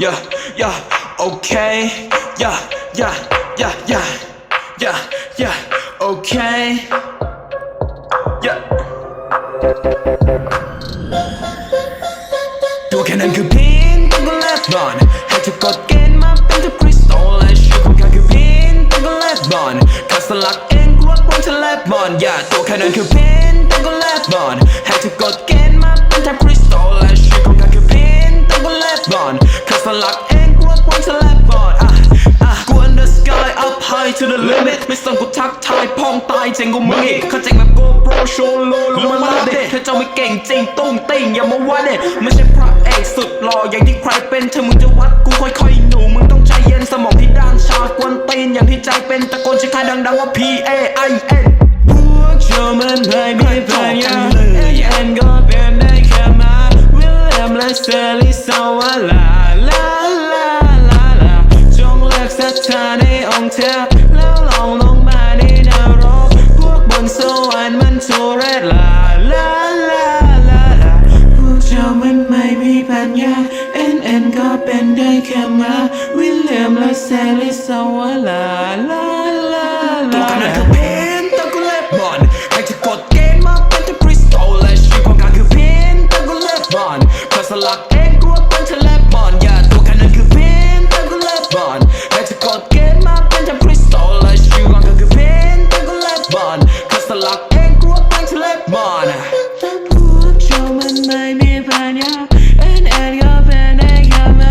yeah, yeah, okay, yeah, yeah, yeah, yeah, yeah, yeah, okay, yeah. ตัวแค่นั้นคือพินต้องก็แลบบอลให้เธอกดเกณฑ์มาเป็น ลักเองกลัวกวนจะแลบบอลอะอะกู under sky up high to the limit ไม่ต้องกูทักทายพองตายเจ๋งกว่ามึงอีกเข้าใจแบบ GoPro โชว์โลลงมาลาเด็ถ้าเจ้าไม่เก่งจริงตุ้งติ่งอย่ามาวัดเด็ไม่ใช่พระเอกสุดหล่ออย่างที่ใครเป็นถ้ามึงจะวัดกูค่อยๆหนูมึงต้องใจเย็นสมองที่ด้านชากวนตีนอย่างที่ใจเป็นตะโกนชื่อค่ายดังๆว่า P A I N พวกเจ้ามันไม่มีปัญญาเอ็นก็เป็นได้แค่มาวิลเลียมและเซลิสวาลาลา องเธอ แล้วลองลงมาในนรก พวกบนสวรรค์มันทุเรศลาลาลาลาลาพวกเจ้ามันไม่มีปัญญาเอ็นเอ็นก็เป็นได้แค่มาวิลเลียมและเซลิสวาลาลาลาลาตัวขนาดคือเพนตะกุเลปมอนใครจะกดเกมมาเป็นตัวคริสตัลและชื่อของข้าคือเพนตะกุเล็บบอ เป็นทะเลบอลพวกเจ้ามันไม่มีปัญญาเอ็นเอ็นก็เป็นได้แค่ม